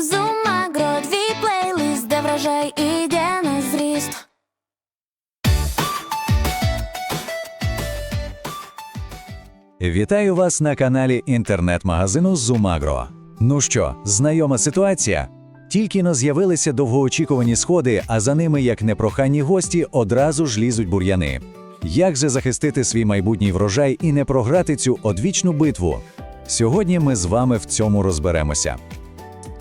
Зумагро, твій плейлист, де врожай іде на зріст. Вітаю вас на каналі інтернет-магазину Зумагро. Ну що, знайома ситуація? Тільки но з'явилися довгоочікувані сходи, а за ними, як непрохані гості, одразу ж лізуть бур'яни. Як же захистити свій майбутній врожай і не програти цю одвічну битву? Сьогодні ми з вами в цьому розберемося.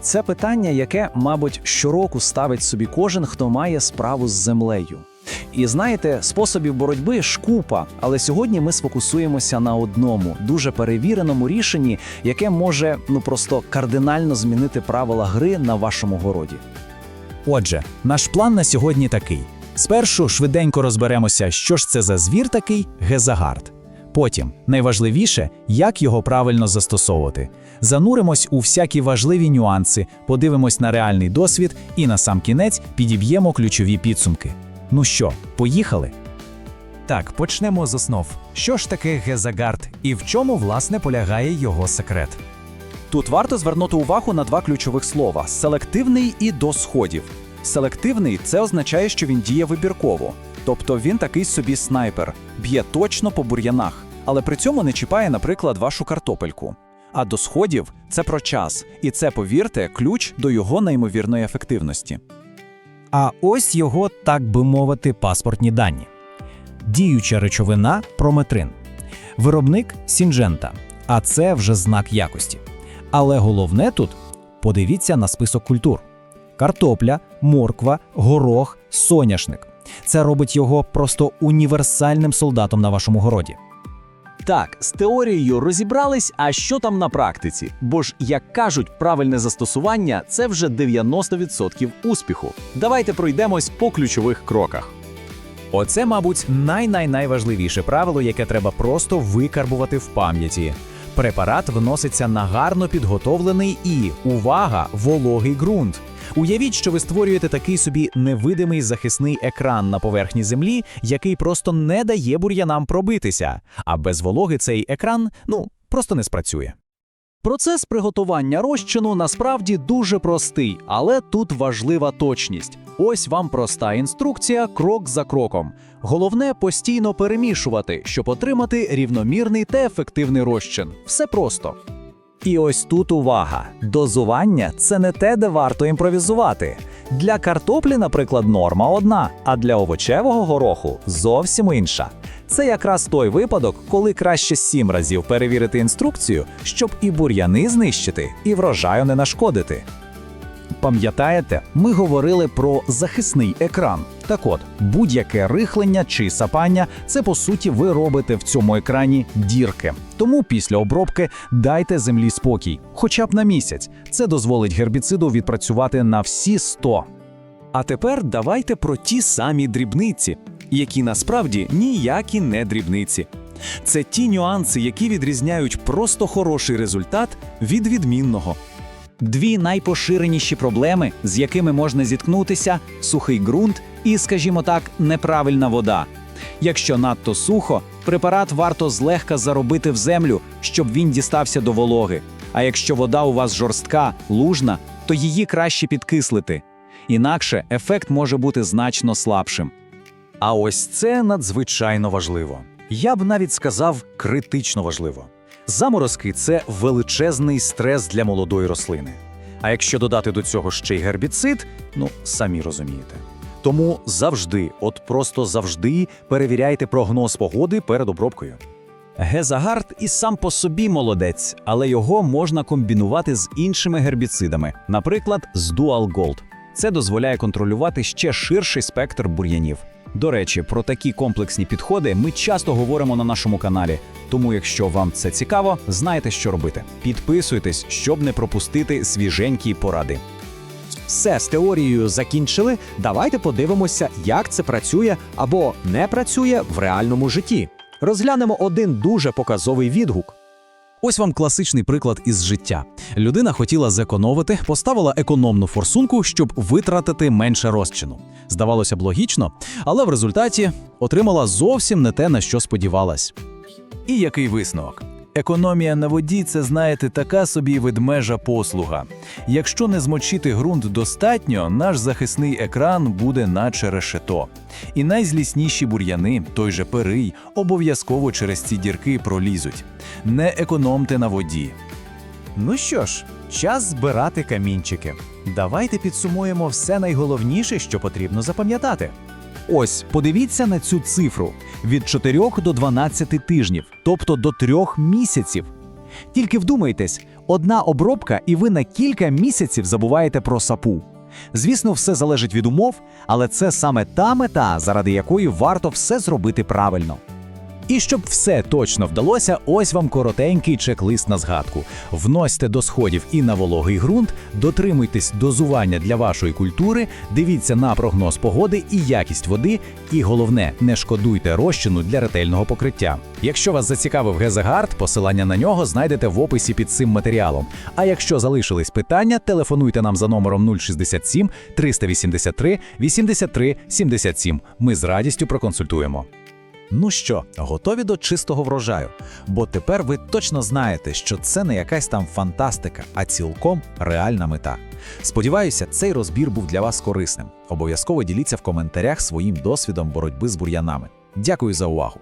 Це питання, яке, мабуть, щороку ставить собі кожен, хто має справу з землею. І знаєте, способів боротьби ж купа, але сьогодні ми сфокусуємося на одному дуже перевіреному рішенні, яке може ну просто кардинально змінити правила гри на вашому городі. Отже, наш план на сьогодні такий: спершу швиденько розберемося, що ж це за звір такий гезагард. Потім, найважливіше, як його правильно застосовувати. Зануримось у всякі важливі нюанси, подивимось на реальний досвід і на сам кінець підіб'ємо ключові підсумки. Ну що, поїхали? Так, почнемо з основ. Що ж таке гезагард і в чому, власне, полягає його секрет? Тут варто звернути увагу на два ключових слова: селективний і до сходів. Селективний це означає, що він діє вибірково, тобто він такий собі снайпер, б'є точно по бур'янах, але при цьому не чіпає, наприклад, вашу картопельку. А до сходів це про час, і це, повірте, ключ до його неймовірної ефективності. А ось його, так би мовити, паспортні дані. Діюча речовина прометрин. Виробник Сінджента, а це вже знак якості. Але головне тут подивіться на список культур: картопля, морква, горох, соняшник. Це робить його просто універсальним солдатом на вашому городі. Так, з теорією розібрались, а що там на практиці? Бо ж, як кажуть, правильне застосування це вже 90% успіху. Давайте пройдемось по ключових кроках. Оце, мабуть, най-най-найважливіше правило, яке треба просто викарбувати в пам'яті. Препарат вноситься на гарно підготовлений і увага, вологий ґрунт. Уявіть, що ви створюєте такий собі невидимий захисний екран на поверхні землі, який просто не дає бур'янам пробитися. А без вологи цей екран ну просто не спрацює. Процес приготування розчину насправді дуже простий, але тут важлива точність. Ось вам проста інструкція крок за кроком. Головне постійно перемішувати, щоб отримати рівномірний та ефективний розчин. Все просто. І ось тут увага: дозування це не те, де варто імпровізувати. Для картоплі, наприклад, норма одна, а для овочевого гороху зовсім інша. Це якраз той випадок, коли краще сім разів перевірити інструкцію, щоб і бур'яни знищити, і врожаю не нашкодити. Пам'ятаєте, ми говорили про захисний екран. Так от, будь-яке рихлення чи сапання це по суті ви робите в цьому екрані дірки. Тому після обробки дайте землі спокій, хоча б на місяць. Це дозволить гербіциду відпрацювати на всі 100. А тепер давайте про ті самі дрібниці, які насправді ніякі не дрібниці. Це ті нюанси, які відрізняють просто хороший результат від відмінного. Дві найпоширеніші проблеми, з якими можна зіткнутися: сухий ґрунт і, скажімо так, неправильна вода. Якщо надто сухо, препарат варто злегка заробити в землю, щоб він дістався до вологи. А якщо вода у вас жорстка, лужна, то її краще підкислити. Інакше ефект може бути значно слабшим. А ось це надзвичайно важливо. Я б навіть сказав критично важливо. Заморозки це величезний стрес для молодої рослини. А якщо додати до цього ще й гербіцид, ну самі розумієте. Тому завжди, от просто завжди перевіряйте прогноз погоди перед обробкою. Гезагард і сам по собі молодець, але його можна комбінувати з іншими гербіцидами, наприклад, з Dual Gold. Це дозволяє контролювати ще ширший спектр бур'янів. До речі, про такі комплексні підходи ми часто говоримо на нашому каналі. Тому, якщо вам це цікаво, знаєте, що робити. Підписуйтесь, щоб не пропустити свіженькі поради. Все з теорією закінчили. Давайте подивимося, як це працює або не працює в реальному житті. Розглянемо один дуже показовий відгук. Ось вам класичний приклад із життя. Людина хотіла зекономити, поставила економну форсунку, щоб витратити менше розчину. Здавалося б, логічно, але в результаті отримала зовсім не те, на що сподівалась. І який висновок? Економія на воді це, знаєте, така собі ведмежа послуга. Якщо не змочити ґрунт достатньо, наш захисний екран буде наче решето. І найзлісніші бур'яни, той же перий, обов'язково через ці дірки пролізуть. Не економте на воді. Ну що ж, час збирати камінчики. Давайте підсумуємо все найголовніше, що потрібно запам'ятати. Ось, подивіться на цю цифру від 4 до 12 тижнів, тобто до 3 місяців. Тільки вдумайтесь, одна обробка, і ви на кілька місяців забуваєте про сапу. Звісно, все залежить від умов, але це саме та мета, заради якої варто все зробити правильно. І щоб все точно вдалося, ось вам коротенький чек-лист на згадку. Вносьте до сходів і на вологий ґрунт, дотримуйтесь дозування для вашої культури, дивіться на прогноз погоди і якість води, і головне, не шкодуйте розчину для ретельного покриття. Якщо вас зацікавив Гезагард, посилання на нього знайдете в описі під цим матеріалом. А якщо залишились питання, телефонуйте нам за номером 067 383 83 77. Ми з радістю проконсультуємо. Ну що, готові до чистого врожаю? Бо тепер ви точно знаєте, що це не якась там фантастика, а цілком реальна мета. Сподіваюся, цей розбір був для вас корисним. Обов'язково діліться в коментарях своїм досвідом боротьби з бур'янами. Дякую за увагу!